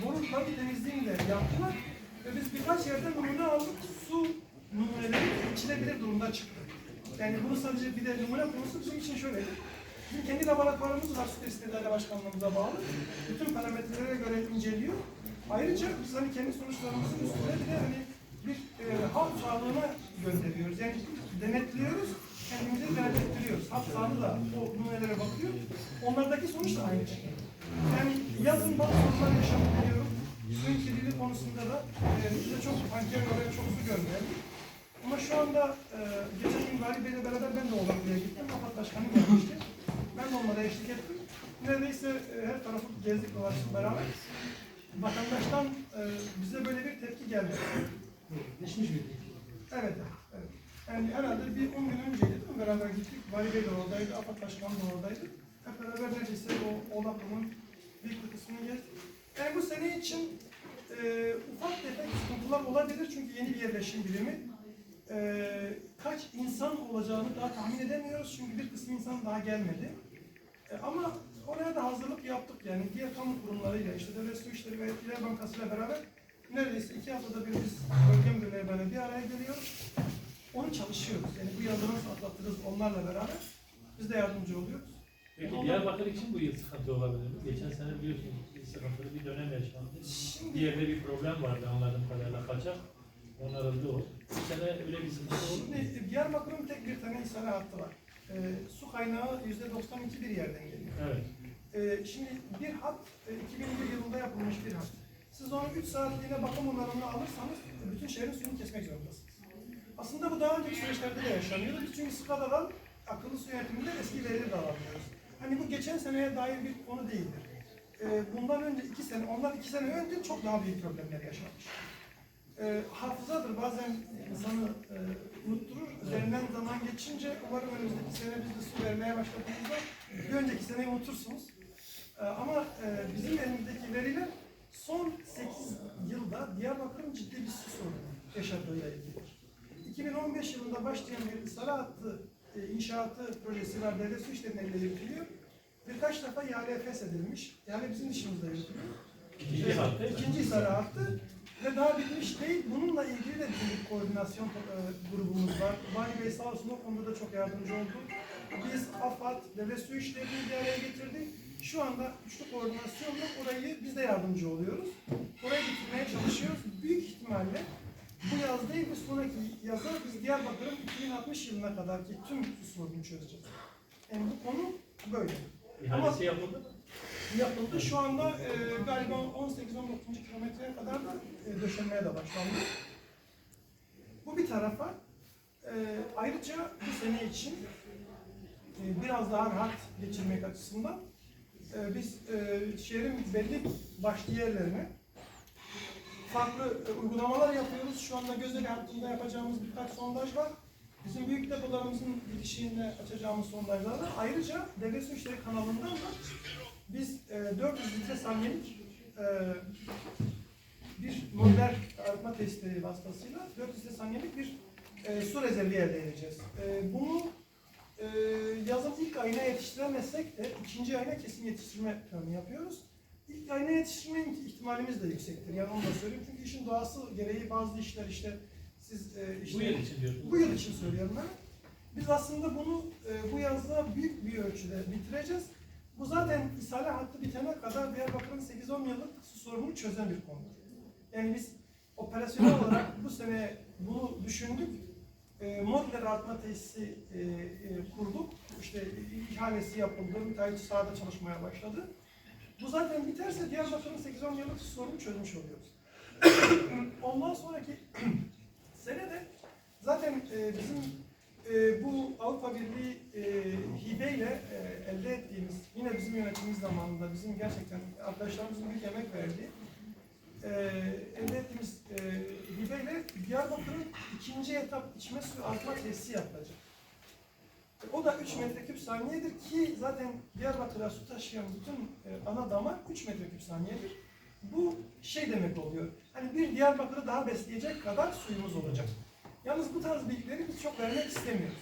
boru temizliğini de yaptılar. Ve biz birkaç yerden numune aldık. Su numuneleri içilebilir durumda çıktı. Yani bunu sadece bir de numune konusu bizim için şöyleydi. Bizim kendi laboratuvarımız var Su Testi İdare Başkanlığımıza bağlı. Bütün parametrelere göre inceliyor. Ayrıca biz hani kendi sonuçlarımızın üstüne bir de hani bir e, halk sağlığına gönderiyoruz. Yani denetliyoruz, kendimizi denetletiyoruz. Halk sağlığı da o numunelere bakıyor. Onlardaki sonuç da aynı. Yani yazın bazı sorunlar yaşanabiliyor. Suyun kirliliği konusunda da e, bize çok panker oraya çok su görmeyelim. Ama şu anda e, geçen gün Galip Bey'le beraber ben de Oğlaklı'ya gittim. Afat Başkanı gelmişti. Ben de onlara eşlik ettim. Neredeyse e, her tarafı gezdik dolaştık beraber. Vatandaştan e, bize böyle bir tepki geldi. Geçmiş miydi? Evet, evet. Yani herhalde bir 10 gün önceydi değil mi? Beraber gittik. Vali Bey de oradaydı, AFAD Başkanı da oradaydı. Hep beraber neredeyse o Oğlaklı'nın bir kısmını gezdik. Yani bu sene için e, ufak tefek sıkıntılar olabilir çünkü yeni bir yerleşim birimi. E, kaç insan olacağını daha tahmin edemiyoruz çünkü bir kısım insan daha gelmedi. E, ama oraya da hazırlık yaptık yani diğer kamu kurumlarıyla işte Devlet Su İşleri ve Yetkiler Bankası ile beraber neredeyse iki haftada bir biz bölge müdürleri böyle bir araya geliyoruz. Onu çalışıyoruz. Yani bu yazı nasıl atlatırız onlarla beraber biz de yardımcı oluyoruz. Peki Diyarbakır için bu yıl sıkıntı olabilir mi? Geçen sene biliyorsunuz bir sıkıntılı bir dönem yaşandı. Şimdi Bir yerde bir problem vardı anladığım kadarıyla kaçak. Onarıldı o. Bu sene öyle bir sıkıntı olur mu? Şimdi Diyarbakır'ın tek bir tane ishal hattı var. Ee, su kaynağı yüzde 92 bir yerden geliyor. Evet. Ee, şimdi bir hat e, 2001 yılında yapılmış bir hat. Siz onu 3 saatliğine bakım onarımını alırsanız e, bütün şehrin suyunu kesmek zorundasınız. Aslında bu daha önceki süreçlerde de yaşanıyordu. Biz çünkü SKADA'dan akıllı su yönetiminde eski verileri de alamıyoruz. Hani bu geçen seneye dair bir konu değildir. Ee, bundan önce iki sene, ondan iki sene önce çok daha büyük problemler yaşanmış. Ee, hafızadır bazen insanı e, unutturur. Üzerinden zaman geçince umarım önümüzdeki sene biz de su vermeye başladığımızda bir önceki seneyi unutursunuz. Ee, ama e, bizim elimizdeki veriler son 8 yılda Diyarbakır'ın ciddi bir su sorunu yaşadığıyla ilgilidir. 2015 yılında başlayan bir Sara hattı e, inşaatı projesi var. Devlet su işlerinin elle yürütülüyor. Birkaç defa ihale feshedilmiş. Yani bizim dışımızda yürütülüyor. İkinci hattı. İkinci Sara hattı. Ve daha bitmiş değil. Bununla ilgili de bir koordinasyon e, grubumuz var. Vali Bey sağ olsun o konuda da çok yardımcı oldu. Biz AFAD, Devlet Su İşleri'ni bir araya getirdik. Şu anda üçlü koordinasyonla orayı biz de yardımcı oluyoruz. Orayı bitirmeye çalışıyoruz. Büyük ihtimalle bu yaz değil, bir sonraki yaza biz Diyarbakır'ın 2060 yılına kadarki tüm su sorununu çözeceğiz. Yani bu konu böyle. İhalesi yapıldı mı? Yapıldı. Şu anda e, galiba 18-19. kilometreye kadar da e, döşenmeye de başlandı. Bu bir tarafa. E, ayrıca bu sene için e, biraz daha rahat geçirmek açısından e, biz e, şehrin belli başlı yerlerine farklı e, uygulamalar yapıyoruz. Şu anda Gözeli hattında yapacağımız birkaç sondaj var. Bizim büyük depolarımızın bitişiğinde açacağımız sondajlar var. Ayrıca Devlet Su kanalından da biz e, 400 litre saniyelik e, bir modern arıtma testi vasıtasıyla 400 litre saniyelik bir e, su rezervi elde edeceğiz. E, bunu e, yazın ilk ayına yetiştiremezsek de ikinci ayına kesin yetiştirme planı yapıyoruz. İlk ayına yetiştirme ihtimalimiz de yüksektir. Yani onu da söyleyeyim. Çünkü işin doğası gereği bazı işler işte siz e, işte, Bu yıl için diyorsunuz. bu yıl için söylüyorum ben. Biz aslında bunu e, bu yazda büyük bir ölçüde bitireceğiz. Bu zaten ishale hattı bitene kadar Diyarbakır'ın 8-10 yıllık su sorununu çözen bir konu. Yani biz operasyonel olarak bu sene bunu düşündük. E, modüler artma tesisi e, e, kurduk. İşte ihalesi yapıldı. Müteahhit sahada çalışmaya başladı. Bu zaten biterse Diyarbakır'ın 8-10 yıllık su sorununu çözmüş oluyoruz. Ondan sonraki senede zaten e, bizim e, bu Avrupa Birliği e, hibeyle e, elde ettiğimiz, yine bizim yönetimimiz zamanında bizim gerçekten arkadaşlarımızın büyük emek verdiği e, elde ettiğimiz e, hibeyle Diyarbakır'ın ikinci etap içme suyu artma tesisi yapılacak. E, O da 3 metreküp saniyedir ki zaten Diyarbakır'a su taşıyan bütün e, ana damar 3 metreküp saniyedir. Bu şey demek oluyor. Hani bir Diyarbakır'ı daha besleyecek kadar suyumuz olacak. Yalnız bu tarz bilgileri biz çok vermek istemiyoruz.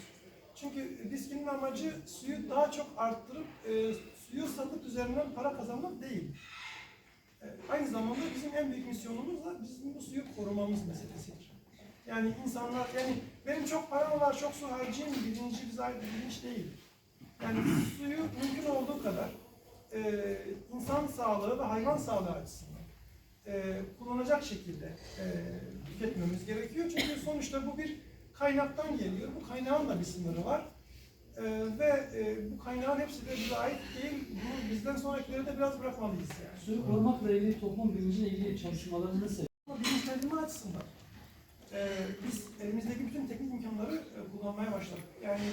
Çünkü BİSKİ'nin amacı suyu daha çok arttırıp e, suyu satıp üzerinden para kazanmak değil. E, aynı zamanda bizim en büyük misyonumuz da bizim bu suyu korumamız meselesidir. Yani insanlar, yani benim çok param var, çok su harcayayım bilinci bize ait bilinç değil. Yani suyu mümkün olduğu kadar e, insan sağlığı ve hayvan sağlığı açısından e, kullanacak şekilde e, tüketmemiz gerekiyor. Çünkü sonuçta bu bir kaynaktan geliyor. Bu kaynağın da bir sınırı var. E, ve e, bu kaynağın hepsi de bize ait değil. Bunu bizden sonrakileri de biraz bırakmalıyız yani. Suyu korumakla ilgili toplum bilinciyle ilgili çalışmalarını nasıl bilinçlendirme açısından e, biz elimizdeki bütün teknik imkanları e, kullanmaya başladık. Yani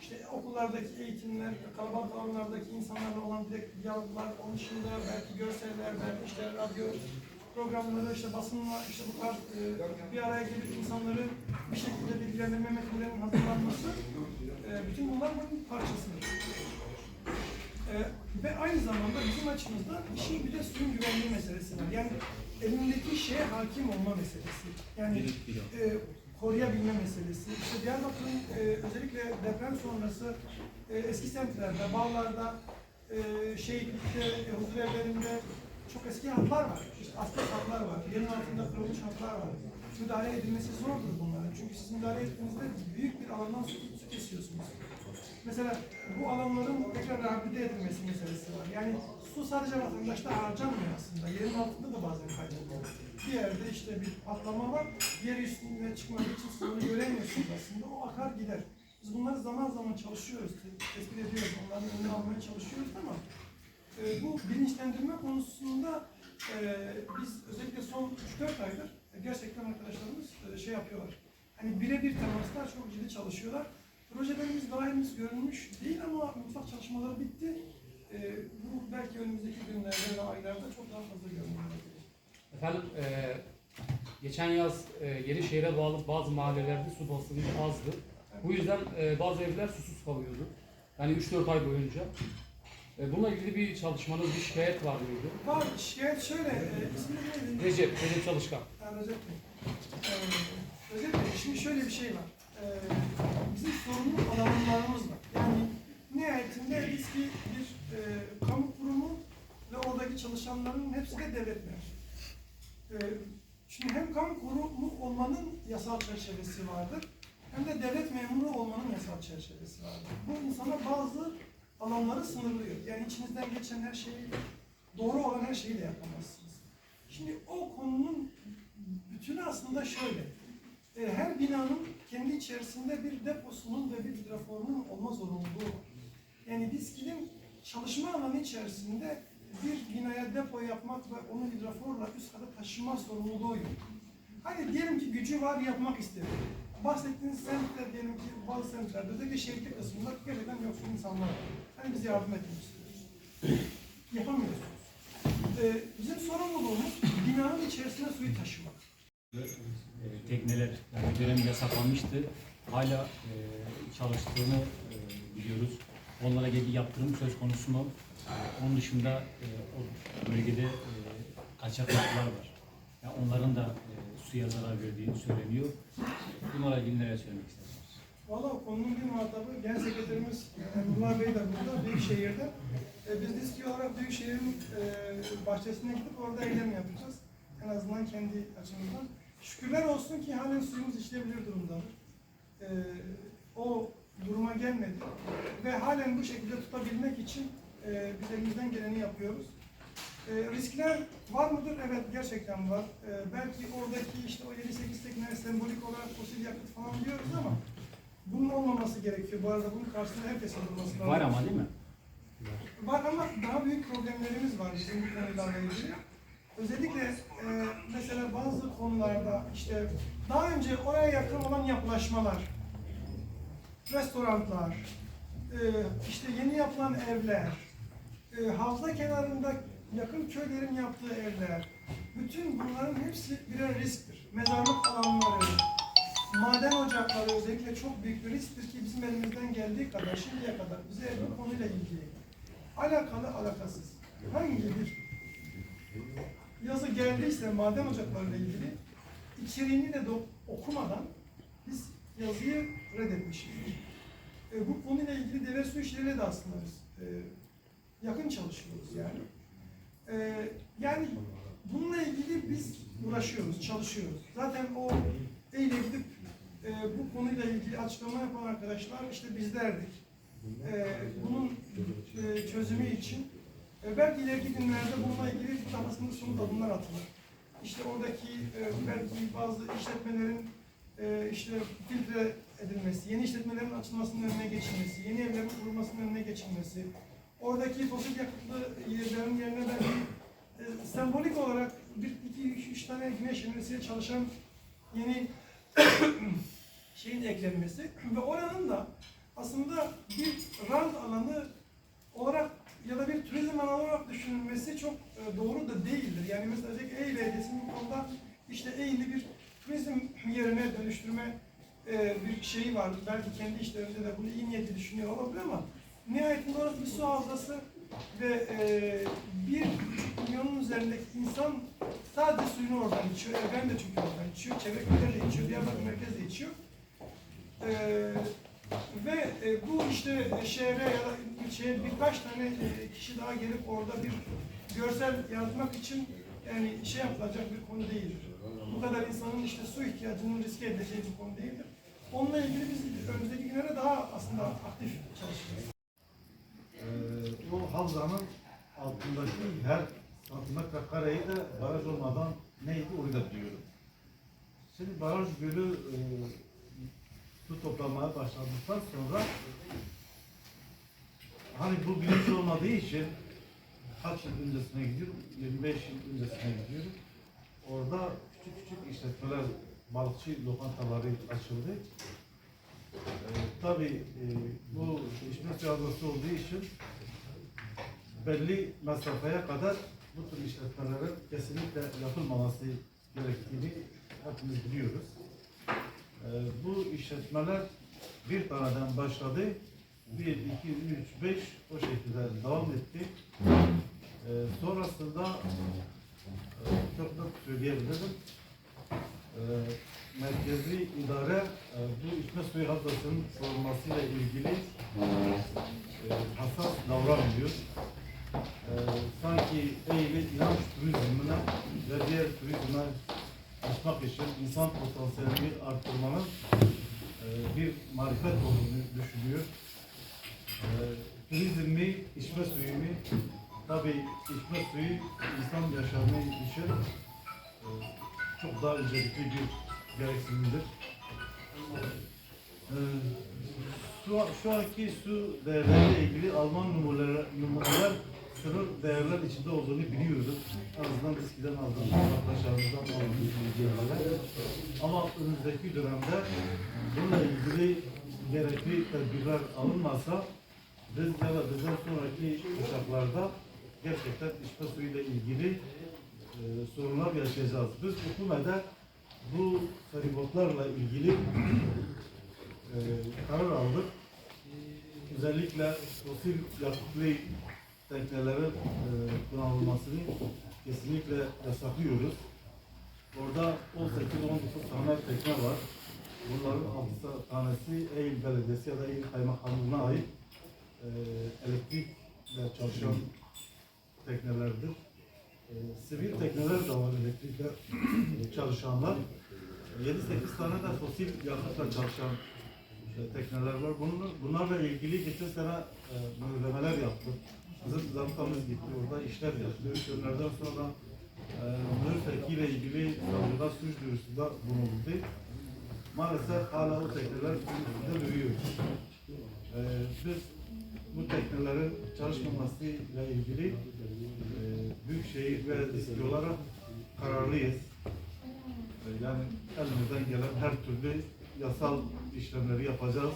işte okullardaki eğitimler, kalabalık alanlardaki insanlarla olan direkt diyaloglar, onun dışında belki görseller, belki işte radyo programları, işte basınla işte bu tarz e, bir araya gelip insanları bir şekilde bilgilendirme metinlerinin hazırlanması, e, bütün bunlar bunun parçasıdır. E, ve aynı zamanda bizim açımızdan işin bir de suyun güvenliği meselesi var. Yani elindeki şeye hakim olma meselesi. Yani e, koruyabilme meselesi. İşte Diyarbakır'ın e, özellikle deprem sonrası e, eski semtlerde, bağlarda, e, şehitlikte, e, huzur evlerinde çok eski hatlar var. İşte asbest hatlar var. Yerin altında kırılmış hatlar var. Müdahale edilmesi zordur bunların. Çünkü siz müdahale ettiğinizde büyük bir alandan su, su kesiyorsunuz. Mesela bu alanların tekrar rehabilite edilmesi meselesi var. Yani su sadece vatandaşta harcanmıyor aslında. Yerin altında da bazen kayboluyor. Bir yerde işte bir patlama var. Yer üstüne çıkmak için suyunu göremiyorsunuz aslında. O akar gider. Biz bunları zaman zaman çalışıyoruz, te- tespit ediyoruz, onların önüne almaya çalışıyoruz ama e, bu bilinçlendirme konusunda e, biz özellikle son 3-4 aydır gerçekten arkadaşlarımız e, şey yapıyorlar. Hani birebir temaslar çok ciddi çalışıyorlar. Projelerimiz daha henüz görülmüş değil ama mutfak çalışmaları bitti. E, bu belki önümüzdeki günlerde ve aylarda çok daha fazla görünecek. Efendim, e, geçen yaz e, Yenişehir'e bağlı bazı mahallelerde su basıncı azdı. Bu yüzden e, bazı evler susuz kalıyordu. Yani 3-4 ay boyunca. E, bununla ilgili bir çalışmanız, bir şikayet var mıydı? Var şikayet şöyle, e, neydi? Recep, Recep Çalışkan. Ha, Recep Bey. Ee, Recep Bey, şimdi şöyle bir şey var. Ee, bizim sorumlu alanlarımız var. Yani nihayetinde biz bir, bir e, kamu kurumu ve oradaki çalışanların hepsi de devlet memuru. Ee, şimdi hem kamu kurumu olmanın yasal çerçevesi vardır, hem de devlet memuru olmanın yasal çerçevesi vardır. Bu insana bazı alanları sınırlıyor. Yani içinizden geçen her şeyi, doğru olan her şeyi de yapamazsınız. Şimdi o konunun bütünü aslında şöyle. E, her binanın kendi içerisinde bir deposunun ve bir hidroforunun olma zorunluluğu var. Yani DİSKİ'nin çalışma alanı içerisinde bir binaya depo yapmak ve onu hidroforla üst kata taşıma sorumluluğu yok. Hani diyelim ki gücü var yapmak istedi. Bahsettiğiniz semtler diyelim ki bazı semtlerde özellikle şehirli kısmında gerçekten yoksul insanlar var. Hani biz yardım etmek istiyoruz. Yapamıyorsunuz. Ee, bizim sorumluluğumuz binanın içerisine suyu taşımak. e, tekneler yani dönem yasaklanmıştı. Hala e, çalıştığını e, biliyoruz. Onlara ilgili yaptırım söz konusu mu? E, onun dışında e, o bölgede e, kaçak yapılar var. Yani onların da e, suya zarar verdiği söyleniyor. Bunlara ilgili neler söylemek istersiniz? Valla konunun bir muhatabı Genel Sekreterimiz Emrullah Bey de burada Büyükşehir'de. E, biz diski olarak Büyükşehir'in e, bahçesine gidip orada eylem yapacağız. En azından kendi açımızdan. Şükürler olsun ki halen suyumuz işleyebilir durumdadır. E, o duruma gelmedi. Ve halen bu şekilde tutabilmek için e, biz elimizden geleni yapıyoruz. E, riskler var mıdır? Evet gerçekten var. E, belki oradaki işte o 7-8 tekne sembolik olarak fosil yakıt falan diyoruz ama bunun olmaması gerekiyor. Bu arada bunun karşısında herkesin durması lazım. Var ama değil mi? Var ama daha büyük problemlerimiz var bizim bu konularla ilgili. Özellikle e, mesela bazı konularda işte daha önce oraya yakın olan yapılaşmalar, restoranlar, e, işte yeni yapılan evler, e, havza kenarında yakın köylerin yaptığı evler, bütün bunların hepsi birer risktir. Mezarlık alanları, maden ocakları özellikle çok büyük bir risktir ki bizim elimizden geldiği kadar şimdiye kadar bize bu konuyla ilgili alakalı alakasız hangi bir yazı geldiyse maden ocaklarıyla ilgili içeriğini de okumadan biz yazıyı reddetmişiz. E, bu konuyla ilgili devlet su işleriyle de aslında biz e, yakın çalışıyoruz yani. E, yani biz uğraşıyoruz, çalışıyoruz. Zaten o Eyle gidip e, bu konuyla ilgili açıklama yapan arkadaşlar işte bizlerdik. E, bunun e, çözümü için e, belki ileriki günlerde bununla ilgili kafasında somut adımlar atılır. İşte oradaki e, belki bazı işletmelerin e, işte filtre edilmesi, yeni işletmelerin açılmasının önüne geçilmesi, yeni evlerin kurulmasının önüne geçilmesi, oradaki fosil yakıtlı yerlerin yerine belki e, sembolik olarak bir, iki, üç, üç tane güneş enerjisiyle çalışan yeni şeyin eklenmesi ve oranın da aslında bir rant alanı olarak ya da bir turizm alanı olarak düşünülmesi çok e, doğru da değildir. Yani mesela Eyle Belediyesi'nin bu konuda işte Eylül'ü bir turizm yerine dönüştürme e, bir şeyi var. Belki kendi işlerinde de bunu iyi niyetli düşünüyor olabilir ama nihayetinde orası bir su havzası ve e, bir milyonun üzerindeki insan sadece suyunu oradan içiyor. E, ben de çünkü oradan içiyor. Çevre köyler de içiyor. Diyarbakır merkez de içiyor. E, ve e, bu işte şehre ya da ilçeye birkaç tane e, kişi daha gelip orada bir görsel yaratmak için yani şey yapılacak bir konu değildir. Bu kadar insanın işte su ihtiyacının riske edeceği bir konu değildir. Onunla ilgili biz önümüzdeki günlere daha aslında aktif çalışacağız. O havzanın altındaki her santimetre kareyi de baraj olmadan neydi orayı da biliyorum. Şimdi baraj gölü e, su toplamaya başladıktan sonra hani bu bilinç olmadığı için kaç yıl öncesine gidiyorum, 25 yıl öncesine gidiyorum. Orada küçük küçük işletmeler, balıkçı lokantaları açıldı. Ee, tabii e, bu içme suyu adası olduğu için belli mesafeye kadar bu tür işletmelerin kesinlikle yapılmaması gerektiğini hepimiz biliyoruz. Ee, bu işletmeler bir taneden başladı. Bir, iki, üç, beş o şekilde devam etti. Ee, sonrasında e, çok net söyleyebilirim. Ee, merkezi idare e, bu içme suyu havzasının korunmasıyla ilgili e, hassas davranmıyor. E, sanki Eylül inanç turizmine ve diğer turizme açmak için insan potansiyelini arttırmanın e, bir marifet olduğunu düşünüyor. E, turizm mi, içme suyu mu? Tabii içme suyu insan yaşamı için e, çok daha öncelikli bir gereksinimdir. Ee, şu, şu anki su değerleriyle ilgili Alman numaralar, numaralar sınır değerler içinde olduğunu biliyoruz. Azından eskiden aldığımız arkadaşlarımızdan aldığımız bilgilerle. Ama önümüzdeki dönemde bununla ilgili gerekli tedbirler alınmazsa biz ya da bizden sonraki kuşaklarda gerçekten içme suyuyla ilgili e, sorunlar yaşayacağız. Biz hukumete bu feribotlarla ilgili e, karar aldık. Özellikle fosil yakıtlı teknelerin e, kullanılmasını kesinlikle yasaklıyoruz. Orada 18-19 tane tekne var. Bunların 6 tanesi Eylül Belediyesi ya da Eylül Kaymakamlığı'na ait e, elektrikle çalışan teknelerdir. E, sivil tekneler de var elektrikle e, çalışanlar. 7-8 tane de fosil yakıtla çalışan e, tekneler var. Bunun, bunlarla ilgili geçen sene e, mühürlemeler yaptık. Zabıtamız gitti orada işler yaptı. Ürünlerden sonra e, mühür tekiyle ilgili savcıda suç duyurusunda bulundu. Maalesef hala o tekneler üstünde duruyor. E, biz bu teknelerin çalışmamasıyla ilgili e, Büyükşehir diski olarak kararlıyız. E, Yani elimizden gelen her türlü yasal işlemleri yapacağız.